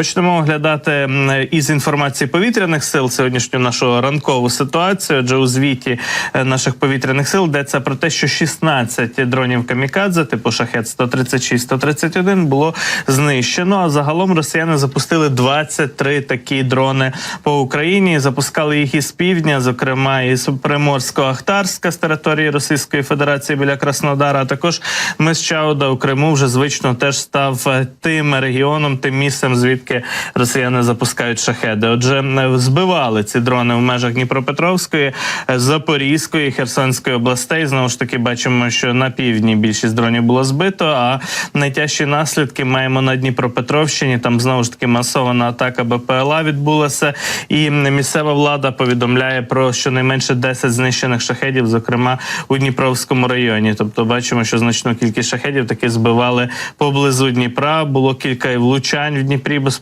Почнемо оглядати із інформації повітряних сил сьогоднішню нашу ранкову ситуацію. Адже у звіті е, наших повітряних сил йдеться про те, що 16 дронів камікадзе, типу шахет 136-131 було знищено. А загалом росіяни запустили 23 такі дрони по Україні. Запускали їх із півдня, зокрема із Приморсько-Ахтарська з території Російської Федерації біля Краснодара. А також мис Чауда у Криму вже звично теж став е, тим регіоном, тим місцем, звідки росіяни запускають шахеди. Отже, е, збивали ці дрони в межах Дніпропетровської, е, Запорізької, Херсонської областей. Знову ж таки, бачимо, що на півдні більшість дронів було збито. А найтяжчі наслідки маємо на Дніпропетровщині. Там знову ж таки масована атака БПЛА відбулася, і місцева влада повідомляє про щонайменше 10 знищених шахедів, зокрема у Дніпровському районі. Тобто, бачимо, що значну кількість шахедів таки збивали поблизу Дніпра. Було кілька влучань в Дніпрі безпосередньо.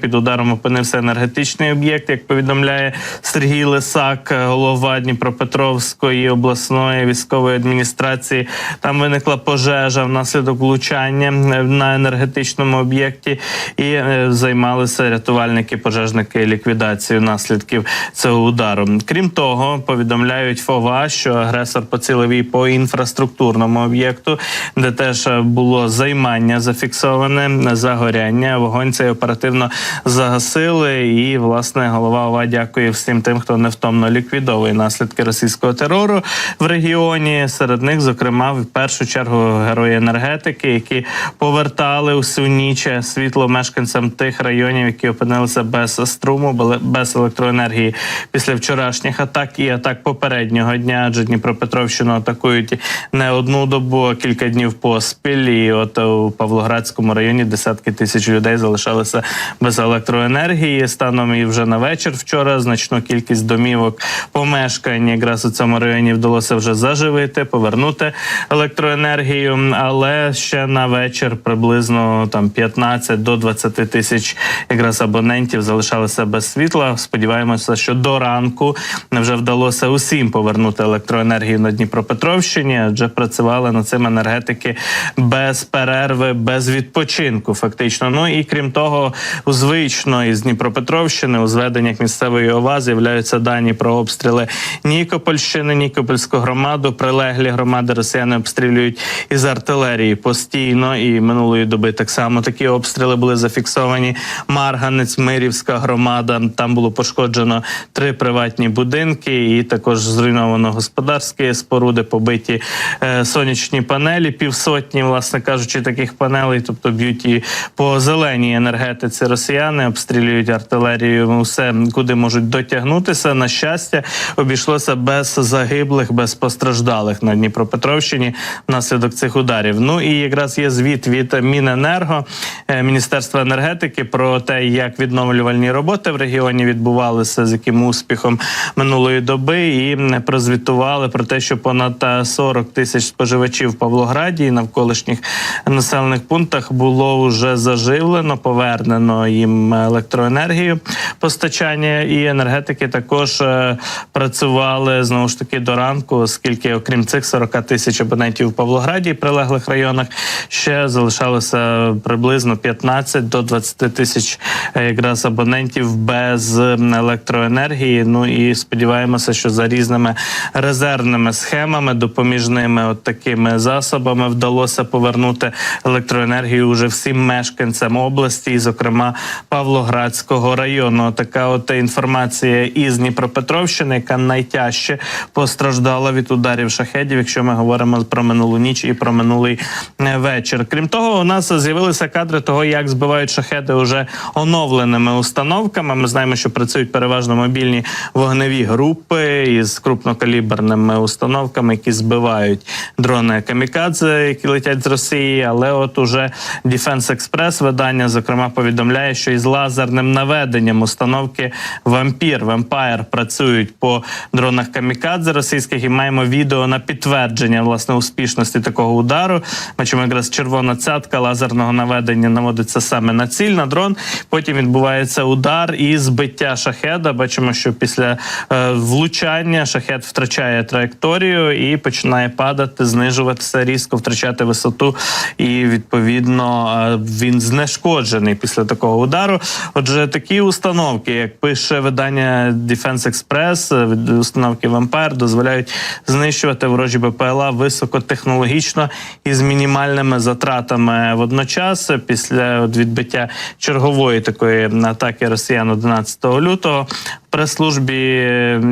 Під ударом опинився енергетичний об'єкт, як повідомляє Сергій Лисак, голова Дніпропетровської обласної військової адміністрації. Там виникла пожежа внаслідок влучання на енергетичному об'єкті, і е, займалися рятувальники, пожежники ліквідацією наслідків цього удару. Крім того, повідомляють ФОВА, що агресор поцілив і по інфраструктурному об'єкту, де теж е, було займання зафіксоване загоряння. Вогонь цей оперативно загасили. І власне голова ОВА дякує всім тим, хто невтомно ліквідовує наслідки російського терору в регіоні. Серед них, зокрема, в першу чергу герої енергетики, які повертали усю ніч світло мешканцям тих районів, які опинилися без струму, без електроенергії після вчорашніх атак і атак попереднього дня. Адже Дніпропетровщину атакують не одну добу, а кілька днів поспіль. І от у Павлоградському районі десятки тисяч людей залишалися без електроенергії. Станом і вже на вечір вчора значну кількість домівок помешкань якраз у цьому районі вдалося вже заживити, повернути електроенергію. Але ще на вечір приблизно там 15 до 20 тисяч якраз абонентів залишалися без світла. Сподіваємося, що до ранку вже вдалося усім повернути електроенергію на Дніпропетровщині, адже працювали над цим енергетики без перерви, без відпочинку. Фактично. Ну і крім того, у звично із Дніпропетровщини у зведеннях місцевої ОВА з'являються дані про обстріли Нікопольщини, Нікопольську громаду. Прилеглі громади росіяни обстрілюють із артилерії постійно. І минулої доби так само такі обстріли були зафіксовані. Марганець, Мирівська громада. Там було пошкоджено три приватні будинки, і також зруйновано господарські споруди, побиті е, сонячні панелі, півсотні, власне кажучи, таких панелей, тобто б'ють і по зеленій енергетиці росіяни, обстрілюють артилерію, усе куди можуть дотягнутися. На щастя, обійшлося без загиблих, без постраждалих на Дніпропетровщині внаслідок цих ударів. Ну і якраз є звіт від Міненерго е, Міністерства енергетики про те, як відновлювальні роботи в регіоні відбувалися, з яким успіхом минулої доби, і прозвітували про те, що понад е, 40 тисяч споживачів в Павлограді і навколишніх населених пунктах було вже заживлено, повернено їм електроенергію постачання і енергетики також е, працювали знову ж таки до ранку, оскільки окрім цих 40 тисяч абонентів в Павлограді і прилеглих районах ще залишалося приблизно 15 до 20 тисяч е, якраз абонентів без електроенергії. Ну і сподіваємося, що за різними резервними схемами, допоміжними от такими засобами вдалося повернути електроенергію уже всім мешканцям області, і, зокрема Павлоградського району. Така от інформація із Дніпропетровщини, яка найтяжче постраждала від ударів шахедів, якщо ми говоримо про минулу ніч і про минулий е, вечір. Крім того, у нас з'явилися кадри того, як збивають шахеди уже оновленими установками. Ми знаємо, що працюють переважно мобільні вогневі групи із крупнокаліберними установками, які збивають дрони камікадзе, які летять з Росії. Але от уже Defense Express видання зокрема повідомляє, що із лазерним наведенням установки Вампір Vampire працюють по дронах камікадзе російських, і маємо відео на підтвердження власне успішності такого удару. Бачимо, якраз червона цятка лазерного наведення наводиться саме на ціль на дрон. Потім відбувається удар і збиття шахеда. Бачимо, що після е, влучання шахед втрачає траєкторію і починає падати, знижуватися різко, втрачати висоту. І відповідно е, він знешкоджений після після такого удару. Отже, такі установки, як пише видання Defense Express, від установки Vampire, дозволяють знищувати ворожі БПЛА високотехнологічно і з мінімальними затратами водночас. Після от відбиття чергової такої атаки росіян 11 лютого. Прес-службі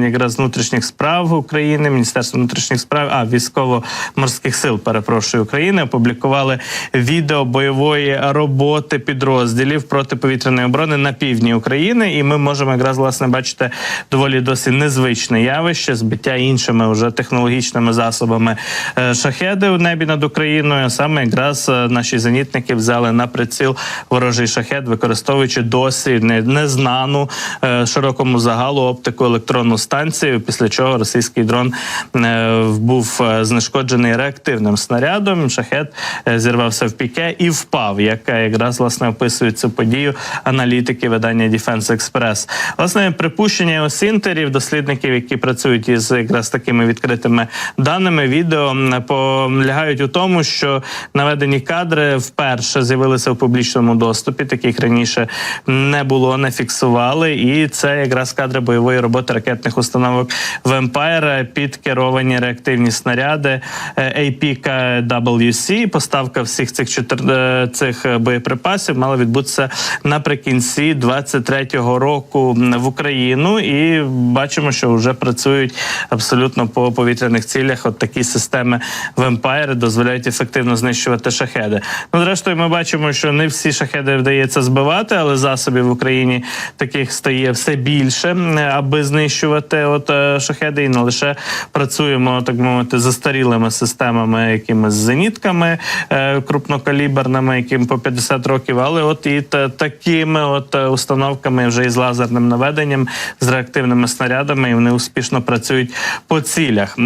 якраз внутрішніх справ України, Міністерства внутрішніх справ, а військово-морських сил, перепрошую України, опублікували відео бойової роботи підрозділів протиповітряної оборони на півдні України. І ми можемо якраз власне бачити доволі досить незвичне явище збиття іншими вже технологічними засобами е, шахеди у небі над Україною. Саме якраз е, наші зенітники взяли на приціл ворожий шахет, використовуючи досі не- незнану е, широкому загалу оптику електронну станцію. Після чого російський дрон е, був е, знешкоджений реактивним снарядом. Шахет е, зірвався в піке і впав. Яка якраз власне описує цю подію аналітики видання Defense Express. Власне припущення осінтерів, дослідників, які працюють із якраз такими відкритими даними, відео полягають у тому, що наведені кадри вперше з'явилися в публічному доступі. Таких раніше не було, не фіксували. І це якраз кадри бойової роботи ракетних установок Vampire під керовані реактивні снаряди е, APKWC. Поставка всіх цих чотир... е, цих боєприпасів мала відбутися наприкінці 23-го року в Україну. І бачимо, що вже працюють абсолютно по повітряних цілях. От такі системи Vampire дозволяють ефективно знищувати шахеди. Ну, зрештою, ми бачимо, що не всі шахеди вдається збивати, але засобів в Україні таких стає все більше, м, аби знищувати от е, шахеди. І не лише працюємо, так мовити, застарілими системами, якимись зенітками е, крупнокаліберними, яким по 50 років, але от і такими от е, установками вже із лазерним наведенням, з реактивними снарядами, і вони успішно працюють по цілях.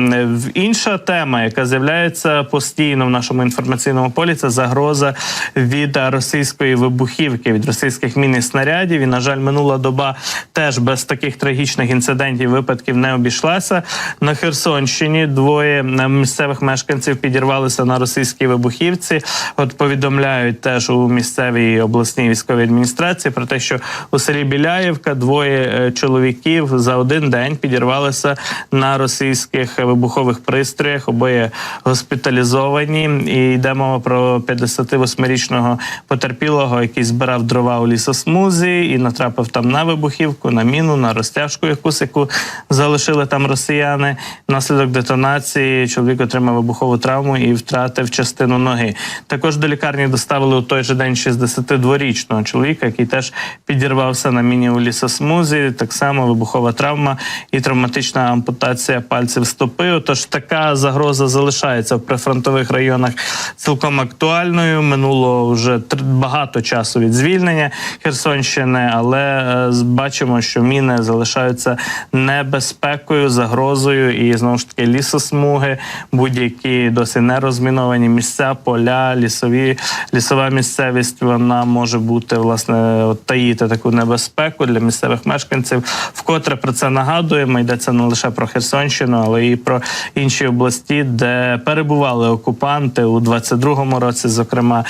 Інша тема, яка з'являється постійно в нашому інформаційному полі, це загроза від російської вибухівки, від російських мін і снарядів. І на жаль, минула доба теж без таких трагічних інцидентів випадків не обійшлася. На Херсонщині двоє е, місцевих мешканців підірвалися на російській вибухівці. От повідомляють теж у місцевій обласній військовій адміністрації про те, що у селі Біляєвка двоє е, чоловіків за один день підірвалися на російських вибухових пристроях. Обоє госпіталізовані. І йде мова про 58-річного потерпілого, який збирав дрова у лісосмузі і натрапив там на вибухівку, на міну, на розтяжку якусь, яку залишили там росіяни. Внаслідок детонації чоловік отримав вибухову травму і втратив частину ноги. Також до лікарні доставили у той же день 62-річного чоловіка, який теж підірвався на міні у лісосмузі. Так само вибухова травма і травматична ампутація пальців стопи. Отож, така загроза залишається в прифронтових районах цілком актуальною. Минуло вже багато часу від звільнення Херсонщини, але е, бачимо, що міни залишаються небезпекою, загрозою, і знову ж таки лісосмуги, будь-які досі не розміновані місця, поля, лісові, лісова місцевість. Вона може бути власне от, таїти таку небезпеку для місцевих мешканців. Вкотре про це нагадуємо. Йдеться не лише про Херсонщину, але і про інші області, де перебували окупанти у 22-му році, зокрема.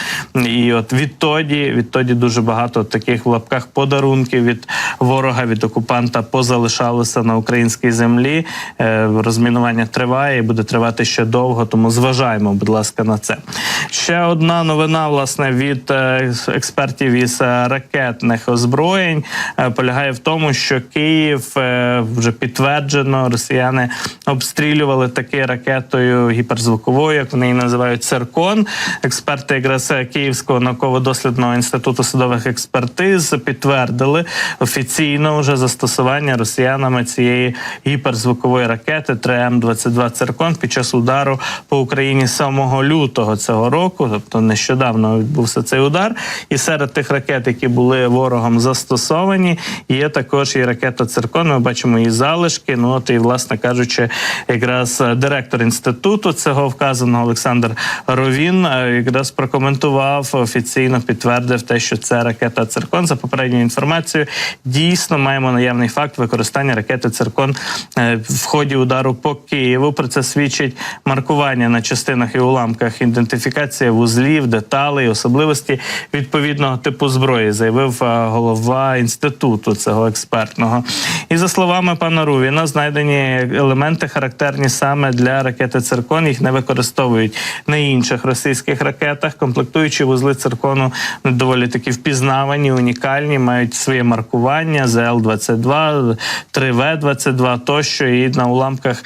І от відтоді, відтоді дуже багато таких в лапках подарунків від ворога від окупанта позалишалося на українській землі. Е, Розмінування триває і буде тривати ще довго. Тому зважаємо, будь ласка, на це. Ще одна новина, власне, від е, експертів із е, ракетних озброєнь полягає в тому, що Київ вже підтверджено, росіяни обстрілювали таки ракетою гіперзвуковою, як вони її називають циркон. Експерти якраз Київського науково-дослідного інституту судових експертиз підтвердили офіційно вже застосування росіянами цієї гіперзвукової ракети 3М-22 циркон під час удару по Україні 7 лютого цього року, тобто нещодавно відбувся цей удар. І серед тих ракет, які були ворогом застосовані, є також і ракета циркон. Ми бачимо її залишки. Ну от і власне кажучи, якраз директор інституту цього вказаного Олександр Ровін е, якраз прокоментував офіційно підтвердив те, що це ракета циркон. За попередньою інформацією дійсно маємо наявний факт використання ракети Циркон е, в ході удару по Києву. Про це свідчить маркування на частинах і уламках, ідентифікація вузлів, деталей, особливості відповідного типу зброї, заявив е, голова інституту цього експертного. І за словами пана Рувіна, знайдені елементи характерні саме для ракети Циркон. Їх не використовують на інших російських ракетах. Комплектуючі вузли циркону доволі таки впізнавані, унікальні, мають своє маркування ЗЛ-22, 3В-22 тощо. І на уламках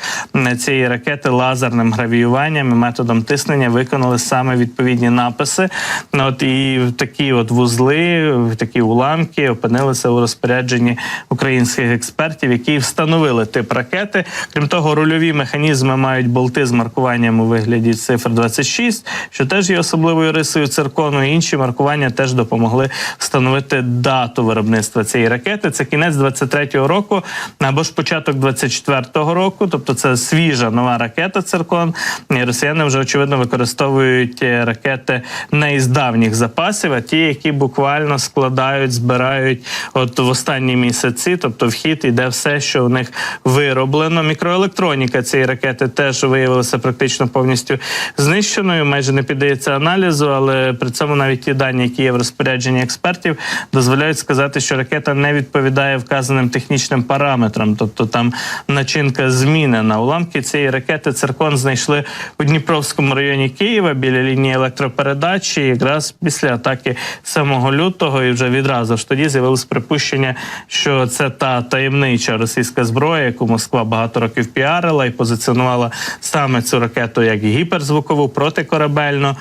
цієї ракети лазерним гравіюванням і методом тиснення виконали саме відповідні написи. Ну, От і такі от вузли, такі уламки опинилися у розпорядженні українських експертів, які встановили тип ракети. Крім того, рульові механізми мають болти з маркуванням у вигляді цифр 26, що теж є особливою рисою циркону. Інші маркування теж допомогли встановити дату виробництва цієї ракети. Це кінець 23-го року або ж початок 24-го року. Тобто це свіжа нова ракета циркон. І росіяни вже очевидно використовують е, ракети не із давніх запасів, а ті, які буквально складають, збирають от в останні місяці. Тобто, в хід іде все, що у них вироблено. Мікроелектроніка цієї ракети теж виявилася практично повністю знищеною. Майже не піддається аналізу, але при цьому навіть ті дані, які є в розпорядженні експертів, дозволяють сказати, що ракета не відповідає вказаним технічним параметрам, тобто там начинка змінена. Уламки цієї ракети циркон знайшли у Дніпровському районі Києва біля лінії електропередачі, якраз після атаки 7 лютого, і вже відразу ж тоді з'явилось припущення, що це та таємнича російська зброя, яку Москва багато років піарила і позиціонувала саме цю ракету як гіперзвукову протикорабельну,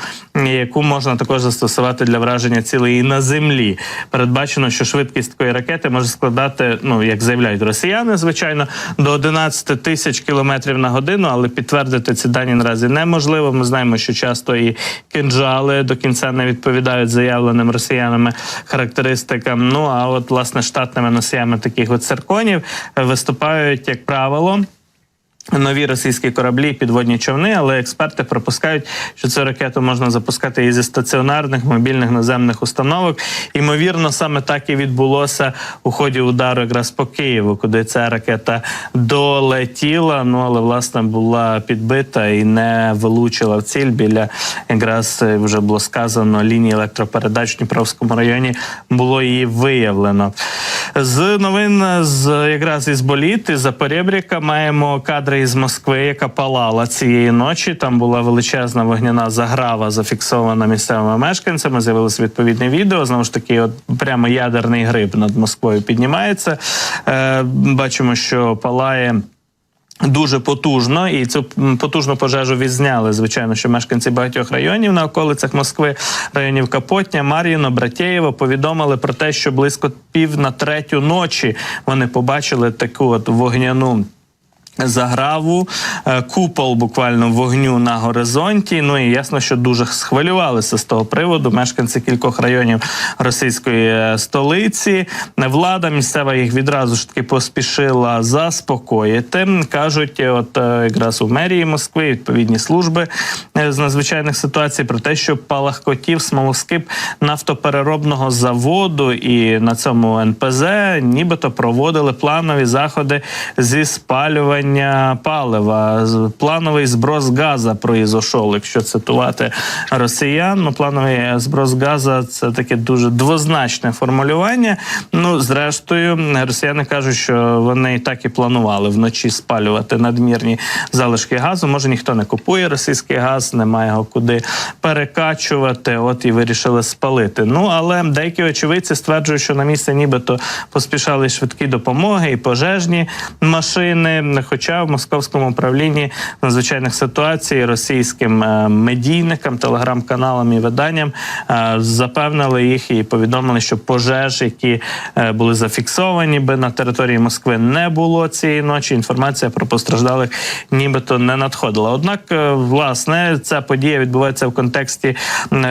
яку можна також застосувати для враження цілей на землі. Передбачено, що швидкість такої ракети може складати, ну як заявляють росіяни, звичайно, до 11 тисяч кілометрів на годину, але підтвердити ці дані наразі неможливо. Ми знаємо, що часто і кинджали до кінця не відповідають заявленим росіянами характеристикам. Ну а от власне штатними носіями таких от цирконів виступають, як правило. Нові російські кораблі, підводні човни, але експерти припускають, що цю ракету можна запускати і зі стаціонарних мобільних наземних установок. Ймовірно, саме так і відбулося у ході удару якраз по Києву, куди ця ракета долетіла. Ну але власне була підбита і не вилучила в ціль біля якраз е, вже було сказано лінії електропередач в Дніпровському районі. Було її виявлено. З новин з якраз із боліт із Запорєбріка маємо кадри із Москви, яка палала цієї ночі. Там була величезна вогняна заграва, зафіксована місцевими мешканцями. З'явилось відповідне відео. Знову ж таки, от прямо ядерний гриб над Москвою піднімається. Е, бачимо, що палає. Дуже потужно, і цю потужну пожежу відзняли. Звичайно, що мешканці багатьох районів на околицях Москви, районів Капотня, Мар'їно, Братєєво повідомили про те, що близько пів на третю ночі вони побачили таку от вогняну. Заграву, е, купол буквально вогню на горизонті. Ну і ясно, що дуже схвилювалися з того приводу. Мешканці кількох районів російської е, столиці. Влада місцева їх відразу ж таки поспішила заспокоїти. кажуть, от е, якраз у мерії Москви відповідні служби з надзвичайних ситуацій про те, що палахкотів смолоскип нафтопереробного заводу і на цьому НПЗ нібито проводили планові заходи зі спалювання палива, плановий зброс газа произошов, якщо цитувати росіян. Ну, плановий зброс газа це таке дуже двозначне формулювання. Ну, зрештою, росіяни кажуть, що вони і так і планували вночі спалювати надмірні залишки газу. Може, ніхто не купує російський газ, немає його куди перекачувати. От і вирішили спалити. Ну але деякі очевидці стверджують, що на місце нібито поспішали швидкі допомоги і пожежні машини. Хоча в московському управлінні надзвичайних ситуацій російським е, медійникам, телеграм-каналам і виданням е, запевнили їх і повідомили, що пожеж, які е, були зафіксовані, би на території Москви не було цієї ночі. Інформація про постраждалих нібито не надходила. Однак, власне, ця подія відбувається в контексті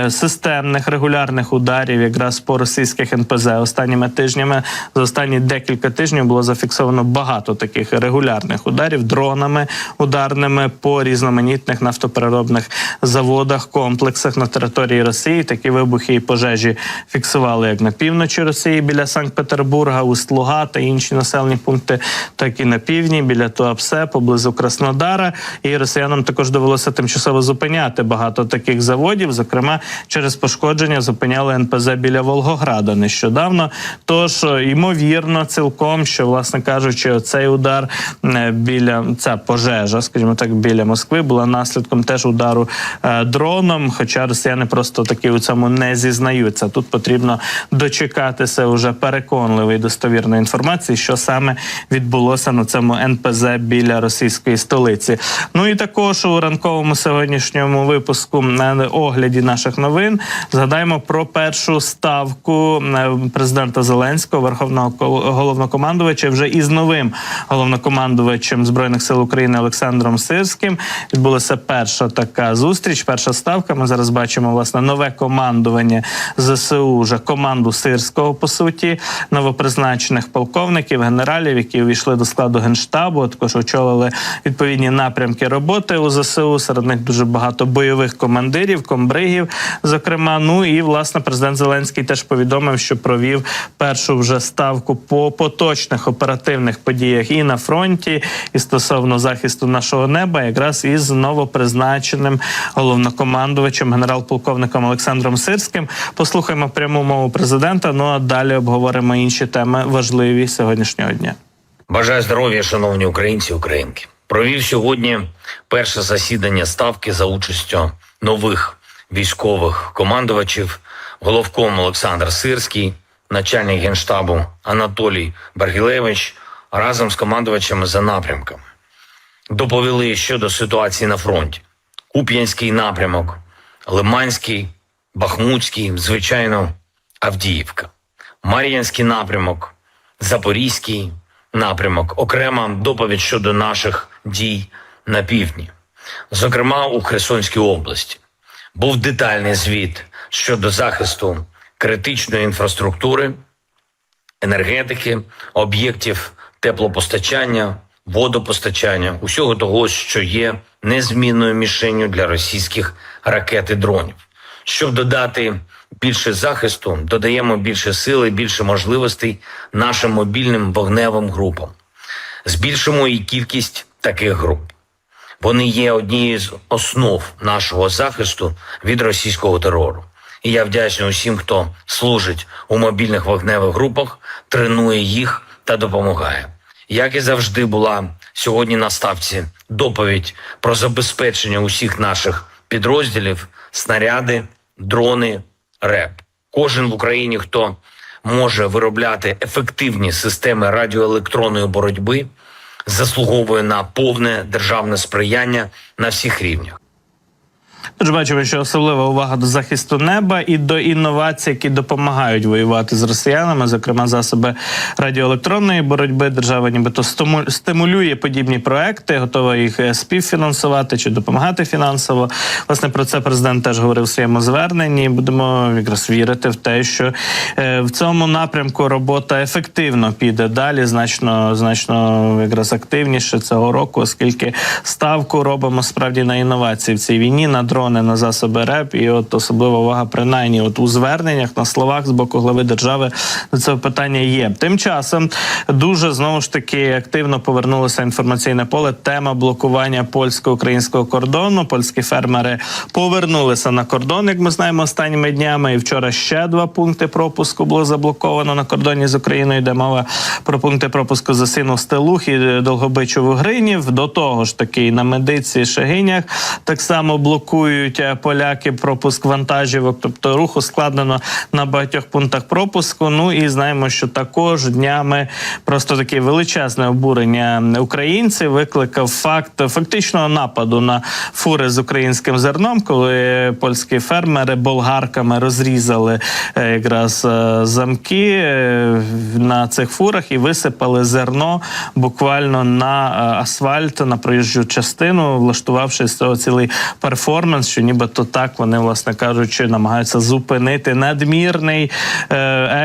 системних регулярних ударів, якраз по російських НПЗ. Останніми тижнями за останні декілька тижнів було зафіксовано багато таких регулярних ударів ударів дронами ударними по різноманітних нафтопереробних заводах, комплексах на території Росії. Такі вибухи і пожежі фіксували як на півночі Росії біля Санкт-Петербурга, Усть-Луга та інші населені пункти, так і на півдні біля Туапсе, поблизу Краснодара. І росіянам також довелося тимчасово зупиняти багато таких заводів. Зокрема, через пошкодження зупиняли НПЗ біля Волгограда нещодавно. Тож ймовірно, цілком, що власне кажучи, цей удар е, біля ця пожежа, скажімо так, біля Москви була наслідком теж удару е, дроном. Хоча росіяни просто таки у цьому не зізнаються. Тут потрібно дочекатися уже переконливої достовірної інформації, що саме відбулося на цьому НПЗ біля російської столиці. Ну і також у ранковому сьогоднішньому випуску на огляді наших новин згадаємо про першу ставку е, президента Зеленського, верховного головнокомандувача, вже із новим головнокомандувачем збройних сил України Олександром Сирським. Відбулася перша така зустріч. Перша ставка. Ми зараз бачимо власне нове командування ЗСУ, вже команду Сирського по суті, новопризначених полковників, генералів, які увійшли до складу генштабу. Також очолили відповідні напрямки роботи у ЗСУ. Серед них дуже багато бойових командирів, комбригів. Зокрема, ну і власне президент Зеленський теж повідомив, що провів першу вже ставку по поточних оперативних подіях і на фронті, і стосовно захисту нашого неба, якраз із новопризначеним головнокомандувачем генерал-полковником Олександром Сирським. Послухаємо пряму мову президента. Ну а далі обговоримо інші теми важливі сьогоднішнього дня. Бажаю здоров'я, шановні українці українки. Провів сьогодні перше засідання ставки за участю нових військових командувачів, головком Олександр Сирський, начальник генштабу Анатолій Баргілевич разом з командувачами за напрямками. Доповіли щодо ситуації на фронті. Куп'янський напрямок, Лиманський, Бахмутський, звичайно, Авдіївка, Мар'янський напрямок, Запорізький напрямок, окрема доповідь щодо наших дій на півдні, зокрема у Херсонській області. Був детальний звіт щодо захисту критичної інфраструктури, енергетики, об'єктів теплопостачання, водопостачання, усього того, що є незмінною мішенню для російських ракет і дронів. Щоб додати більше захисту, додаємо більше сили, більше можливостей нашим мобільним вогневим групам. Збільшимо і кількість таких груп. Вони є однією з основ нашого захисту від російського терору. І я вдячний усім, хто служить у мобільних вогневих групах, тренує їх та допомагає. Як і завжди була сьогодні на ставці доповідь про забезпечення усіх наших підрозділів, снаряди, дрони, РЕП. Кожен в Україні, хто може виробляти ефективні системи радіоелектронної боротьби, заслуговує на повне державне сприяння на всіх рівнях. Тож бачимо, що особлива увага до захисту неба і до інновацій, які допомагають воювати з росіянами, зокрема засоби радіоелектронної боротьби. Держава нібито стиму- стимулює подібні проекти, готова їх е, співфінансувати чи допомагати фінансово. Власне про це президент теж говорив у своєму зверненні. Будемо якраз вірити в те, що е, в цьому напрямку робота ефективно піде далі, значно значно якраз активніше цього року, оскільки ставку робимо справді на інновації в цій війні, на дрони, на засоби РЕП. І от особлива увага, принаймні, от у зверненнях на словах з боку глави держави до цього питання є. Тим часом дуже знову ж таки активно повернулося інформаційне поле. Тема блокування польсько-українського кордону. Польські фермери повернулися на кордон, як ми знаємо, останніми днями. І вчора ще два пункти пропуску було заблоковано на кордоні з Україною. Йде мова про пункти пропуску за сину Стелух і Долгобичову Гринів. До того ж таки на медиці і Шегинях так само блокують е, поляки пропуск вантажівок. Тобто рух ускладнено на багатьох пунктах пропуску. Ну і знаємо, що також днями просто таке величезне обурення українців викликав факт фактичного нападу на фури з українським зерном, коли польські фермери болгарками розрізали е, якраз е, замки на цих фурах і висипали зерно буквально на асфальт на проїжджу частину, влаштувавши з цього цілий перформанс. Що нібито так вони, власне кажучи, намагаються зупинити надмірний е,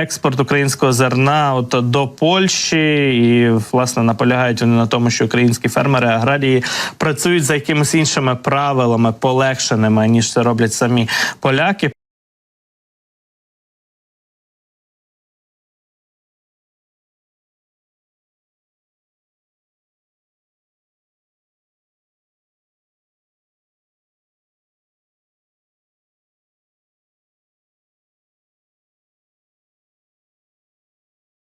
експорт українського зерна от до Польщі, і власне наполягають вони на тому, що українські фермери аграрії працюють за якимись іншими правилами, полегшеними ніж це роблять самі поляки.